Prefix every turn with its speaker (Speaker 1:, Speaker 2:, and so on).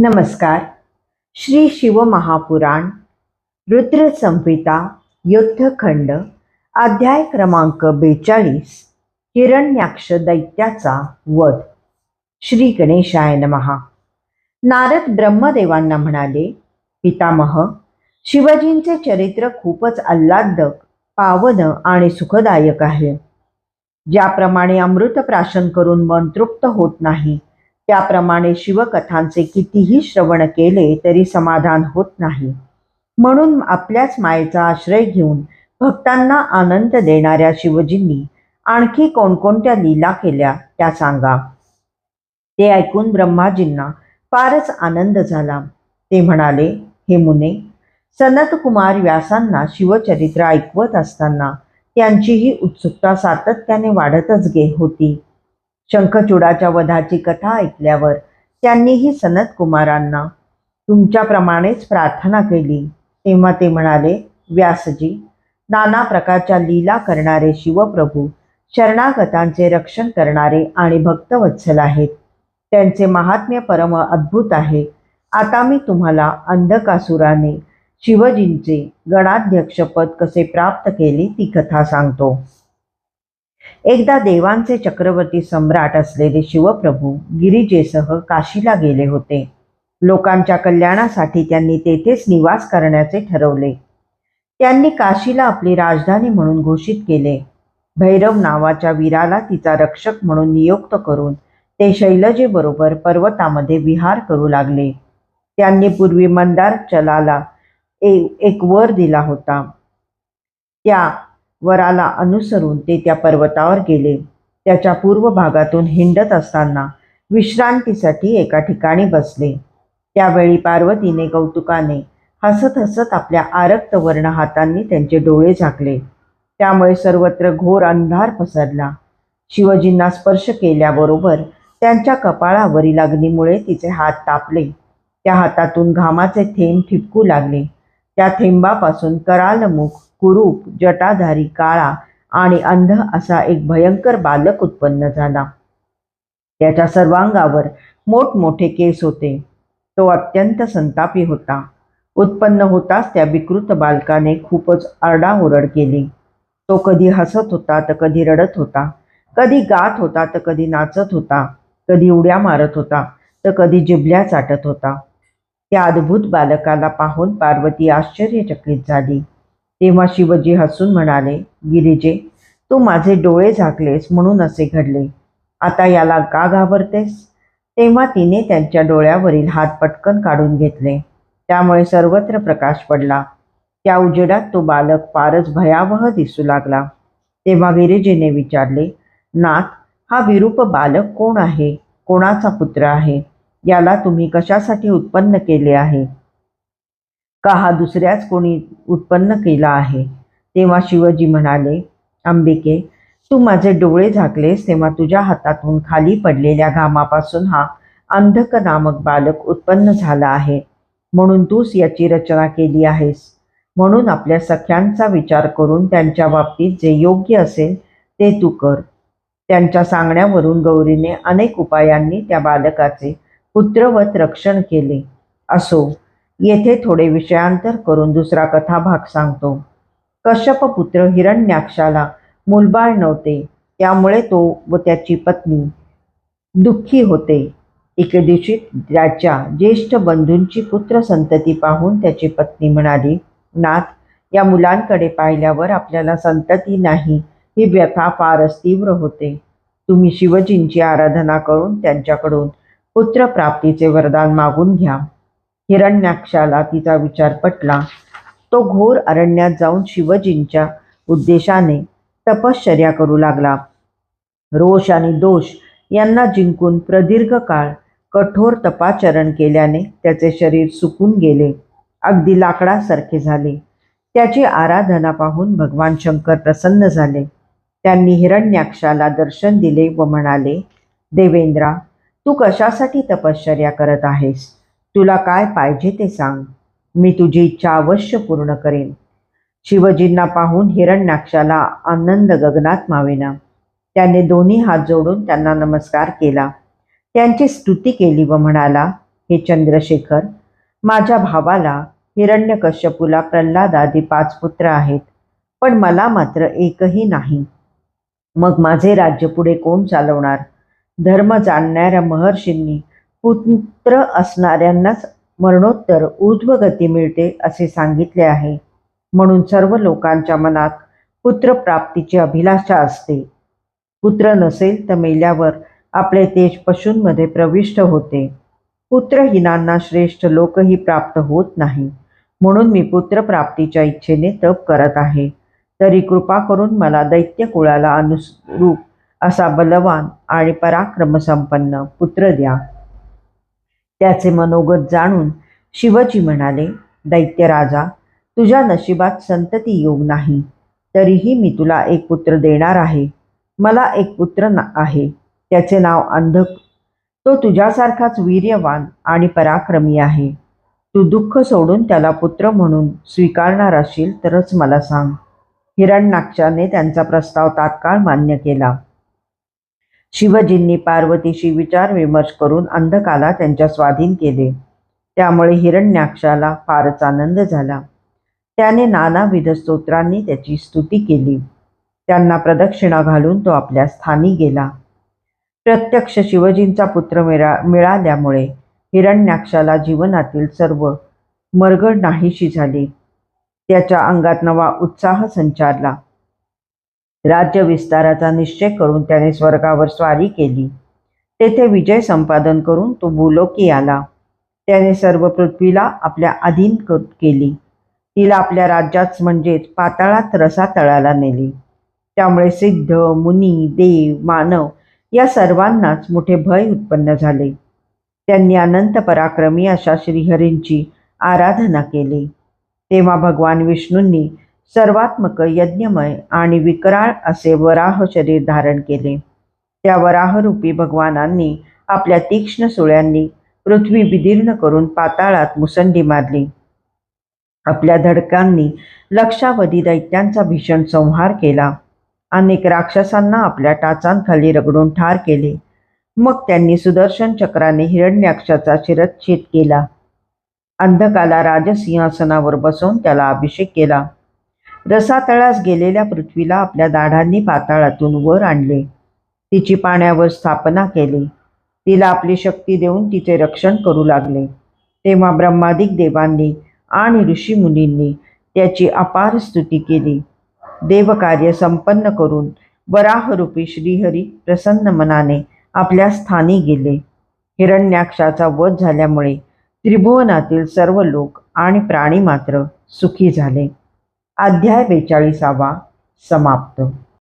Speaker 1: नमस्कार. श्री शिवमहापुराण रुद्रसंहिता युद्धखंड अध्याय क्रमांक बेचाळीस हिरण्याक्ष दैत्याचा वध. श्री गणेशाय नमहा नारद ब्रह्मदेवांना म्हणाले पितामह शिवजींचे चरित्र खूपच आल्हादक पावन आणि सुखदायक आहे. ज्याप्रमाणे अमृत प्राशन करून मन तृप्त होत नाही त्याप्रमाणे शिवकथांचे कितीही श्रवण केले तरी समाधान होत नाही. म्हणून आपल्याच मायेचा आश्रय घेऊन भक्तांना आनंद देणाऱ्या शिवजींनी आणखी कोणकोणत्या लीला केल्या त्या सांगा. ते ऐकून ब्रह्माजींना फारच आनंद झाला. ते म्हणाले हे मुने सनतकुमार व्यासांना शिवचरित्र ऐकवत असताना त्यांचीही उत्सुकता सातत्याने वाढतच गे होती. शंखचूडाच्या वधाची कथा ऐकल्यावर त्यांनीही सनत कुमारांना तुमच्याप्रमाणेच प्रार्थना केली. तेव्हा ते म्हणाले व्यासजी नाना प्रकारच्या लीला करणारे शिवप्रभू शरणागतांचे रक्षण करणारे आणि भक्तवत्सल आहेत. त्यांचे महात्म्य परम अद्भुत आहे. आता मी तुम्हाला अंधकासुराने शिवजींचे गणाध्यक्षपद कसे प्राप्त केले ती कथा सांगतो. एकदा देवांचे चक्रवर्ती सम्राट असलेले शिवप्रभू गिरिजेसह काशीला गेले होते. लोकांच्या कल्याणासाठी त्यांनी तेथेच निवास करण्याचे ठरवले. त्यांनी काशीला आपली राजधानी म्हणून घोषित केले. भैरव नावाच्या वीराला तिचा रक्षक म्हणून नियुक्त करून ते शैलजेबरोबर पर्वतामध्ये विहार करू लागले. त्यांनी पूर्वी मंदार चलाला ए- एक वर दिला होता. त्या वराला अनुसरून ते त्या पर्वतावर गेले. त्याच्या पूर्व भागातून हिंडत असताना विश्रांतीसाठी एका ठिकाणी बसले. त्यावेळी पार्वतीने कौतुकाने हसत हसत आपल्या आरक्त वर्ण हातांनी त्यांचे डोळे झाकले. त्यामुळे सर्वत्र घोर अंधार पसरला. शिवजींना स्पर्श केल्याबरोबर त्यांच्या कपाळावरील अग्नीमुळे तिचे हात तापले. त्या हातातून घामाचे थेंब ठिपकू लागले. त्या थेंबापासून करालमुख कुरूप जटाधारी काळा आणि अंध असा एक भयंकर बालक उत्पन्न झाला. त्याच्या सर्वांगावर मोठमोठे केस होते. तो अत्यंत संतापी होता. उत्पन्न होताच त्या विकृत बालकाने खूपच आरडाओरड केली. तो कधी हसत होता तर कधी रडत होता. कधी गात होता तर कधी नाचत होता. कधी उड्या मारत होता तर कधी जिबल्या चाटत होता. त्या अद्भुत बालकाला पाहून पार्वती आश्चर्यचकित झाली. तेव्हा शिवजी हसून म्हणाले गिरीजे तू माझे डोळे झाकलेस म्हणून असे घडले. आता याला का घाबरतेस? तेव्हा तिने त्यांच्या डोळ्यावरील हात पटकन काढून घेतले. त्यामुळे सर्वत्र प्रकाश पडला. त्या उजेडात तो बालक फारच भयावह दिसू लागला. तेव्हा गिरिजेने विचारले नाथ हा विरूप बालक कोण आहे? कोणाचा पुत्र आहे? याला तुम्ही कशासाठी उत्पन्न केले आहे? का हा दुसऱ्याच कोणी उत्पन्न केला आहे? तेव्हा शिवजी म्हणाले अंबिके तू माझे डोळे झाकलेस तेव्हा तुझ्या हातातून खाली पडलेल्या घामापासून हा अंधक नामक बालक उत्पन्न झाला आहे. म्हणून तूच याची रचना केली आहेस. म्हणून आपल्या सख्यांचा विचार करून त्यांच्या बाबतीत जे योग्य असेल ते तू कर. त्यांच्या सांगण्यावरून गौरीने अनेक उपायांनी त्या बालकाचे पुत्रवत रक्षण केले. असो येथे थोडे विषयांतर करून दुसरा कथाभाग सांगतो. कश्यप पुत्र हिरण्याक्षाला मूलबाळ नव्हते त्यामुळे तो व त्याची पत्नी दुःखी होते. एके दिवशी त्याच्या ज्येष्ठ बंधूंची पुत्र संतती पाहून त्याची पत्नी म्हणाली नाथ या मुलांकडे पाहिल्यावर आपल्याला संतती नाही ही व्यथा फारच तीव्र होते. तुम्ही शिवजींची आराधना करून त्यांच्याकडून पुत्रप्राप्तीचे वरदान मागून घ्या. हिरण्याक्षाला तिचा विचार पटला. तो घोर अरण्यात जाऊन शिवजींच्या उद्देशाने तपश्चर्या करू लागला. रोष आणि दोष यांना जिंकून प्रदीर्घ काळ कठोर तपाचरण केल्याने त्याचे शरीर सुकून गेले. अगदी लाकडासारखे झाले. त्याची आराधना पाहून भगवान शंकर प्रसन्न झाले. त्यांनी हिरण्याक्षाला दर्शन दिले व म्हणाले देवेंद्रा तू कशासाठी तपश्चर्या करत आहेस? तुला काय पाहिजे ते सांग. मी तुझी इच्छा अवश्य पूर्ण करेन. शिवजींना पाहून हिरण्याक्षाला आनंद गगनात मावेना त्याने दोन्ही हात जोडून त्यांना नमस्कार केला. त्यांची स्तुती केली व म्हणाला हे चंद्रशेखर माझ्या भावाला हिरण्यकश्यपूला प्रल्हाद आदी पाच पुत्र आहेत पण मला मात्र एकही नाही. मग माझे राज्य पुढे कोण चालवणार? धर्म जाणणाऱ्या महर्षींनी पुत्र असणाऱ्यांनाच मरणोत्तर ऊर्ध्वगती मिळते असे सांगितले आहे. म्हणून सर्व लोकांच्या मनात पुत्रप्राप्तीची अभिलाषा असते. पुत्र नसेल तर मेल्यावर आपले तेज पशूंमध्ये प्रविष्ट होते. पुत्रहीनांना श्रेष्ठ लोकही प्राप्त होत नाही. म्हणून मी पुत्रप्राप्तीच्या इच्छेने तप करत आहे. तरी कृपा करून मला दैत्य कुळाला अनुरूप असा बलवान आणि पराक्रमसंपन्न पुत्र द्या. त्याचे मनोगत जाणून शिवजी म्हणाले दैत्यराजा तुझ्या नशिबात संतती योग नाही. तरीही मी तुला एक पुत्र देणार आहे. मला एक पुत्र ना आहे. त्याचे नाव अंधक. तो तुझ्यासारखाच वीर्यवान आणि पराक्रमी आहे. तू दुःख सोडून त्याला पुत्र म्हणून स्वीकारणार असशील तरच मला सांग. हिरण्याक्षाने त्यांचा प्रस्ताव तात्काळ मान्य केला. शिवजींनी पार्वतीशी विचार विमर्श करून अंधकाला त्यांच्या स्वाधीन केले. त्यामुळे हिरण्याक्षाला फारच आनंद झाला. त्याने नानाविध स्तोत्रांनी त्याची स्तुती केली. त्यांना प्रदक्षिणा घालून तो आपल्या स्थानी गेला. प्रत्यक्ष शिवजींचा पुत्र मिळा मिळाल्यामुळे हिरण्याक्षाला जीवनातील सर्व मरगड नाहीशी झाली. त्याच्या अंगात नवा उत्साह संचारला. राज्य विस्ताराचा निश्चय करून त्याने स्वर्गावर स्वारी केली. तेथे विजय संपादन करून तो भूलोकी आला त्याने सर्व पृथ्वीला आपल्या अधीन केली. तिला आपल्या राज्यात म्हणजेच पाताळात रसातळाला नेली. त्यामुळे सिद्ध मुनी देव मानव या सर्वांनाच मोठे भय उत्पन्न झाले. त्यांनी अनंत पराक्रमी अशा श्रीहरींची आराधना केली. तेव्हा भगवान विष्णूंनी सर्वात्मक यज्ञमय आणि विकराळ असे वराह शरीर धारण केले. त्या वराहरूपी भगवानांनी आपल्या तीक्ष्ण सुळ्यांनी पृथ्वी विदीर्ण करून पाताळात मुसंडी मारली. आपल्या धडकांनी लक्षावधी दैत्यांचा भीषण संहार केला. अनेक राक्षसांना आपल्या टाचांखाली रगडून ठार केले. मग त्यांनी सुदर्शन चक्राने हिरण्याक्षाचा शिरच्छेद केला. अंधकाला राजसिंहासनावर बसवून त्याला अभिषेक केला. रसातळास गेलेल्या पृथ्वीला आपल्या दाढांनी पाताळातून वर आणले. तिची पाण्यावर स्थापना केली. तिला आपली शक्ती देऊन तिचे रक्षण करू लागले. तेव्हा ब्रह्मादिक देवांनी आणि ऋषीमुनींनी त्याची अपार स्तुती केली. देवकार्य संपन्न करून वराहरूपी श्रीहरी प्रसन्न मनाने आपल्या स्थानी गेले. हिरण्याक्षाचा वध झाल्यामुळे त्रिभुवनातील सर्व लोक आणि प्राणी मात्र सुखी झाले. अध्याय बेचाळीसावा समाप्त.